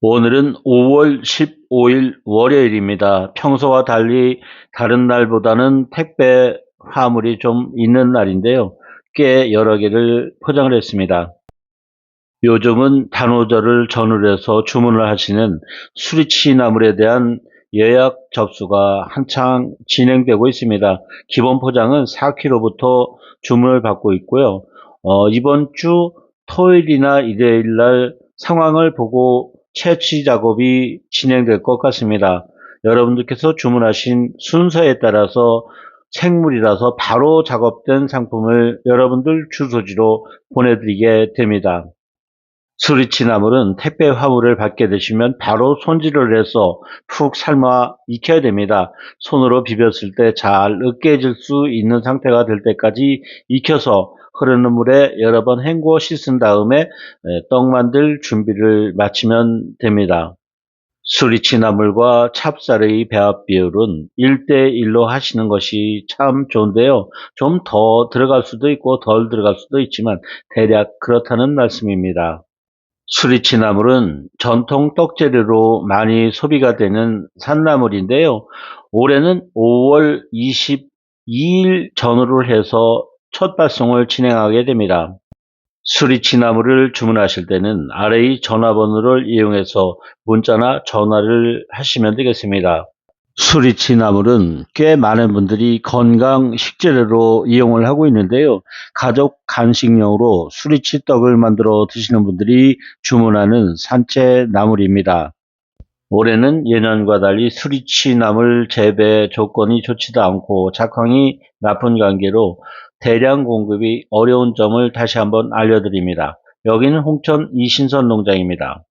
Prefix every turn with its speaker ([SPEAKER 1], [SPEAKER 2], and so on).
[SPEAKER 1] 오늘은 5월 15일 월요일입니다. 평소와 달리 다른 날보다는 택배 화물이 좀 있는 날인데요. 꽤 여러 개를 포장을 했습니다. 요즘은 단오절을 전후로 해서 주문을 하시는 수리치 나물에 대한 예약 접수가 한창 진행되고 있습니다. 기본 포장은 4kg부터 주문을 받고 있고요. 어, 이번 주 토요일이나 일요일 날 상황을 보고 채취 작업이 진행될 것 같습니다. 여러분들께서 주문하신 순서에 따라서 생물이라서 바로 작업된 상품을 여러분들 주소지로 보내드리게 됩니다. 수리치 나물은 택배 화물을 받게 되시면 바로 손질을 해서 푹 삶아 익혀야 됩니다. 손으로 비볐을 때 잘 으깨질 수 있는 상태가 될 때까지 익혀서 흐르는 물에 여러 번 헹구어 씻은 다음에 에, 떡 만들 준비를 마치면 됩니다. 수리치 나물과 찹쌀의 배합 비율은 1대1로 하시는 것이 참 좋은데요. 좀 더 들어갈 수도 있고 덜 들어갈 수도 있지만 대략 그렇다는 말씀입니다. 수리치 나물은 전통 떡재료로 많이 소비가 되는 산나물인데요. 올해는 5월 22일 전후로 해서 첫 발송을 진행하게 됩니다. 수리치 나물을 주문하실 때는 아래의 전화번호를 이용해서 문자나 전화를 하시면 되겠습니다. 수리치 나물은 꽤 많은 분들이 건강 식재료로 이용을 하고 있는데요. 가족 간식용으로 수리치 떡을 만들어 드시는 분들이 주문하는 산채 나물입니다. 올해는 예년과 달리 수리치 나물 재배 조건이 좋지도 않고 작황이 나쁜 관계로 대량 공급이 어려운 점을 다시 한번 알려드립니다. 여기는 홍천 이신선 농장입니다.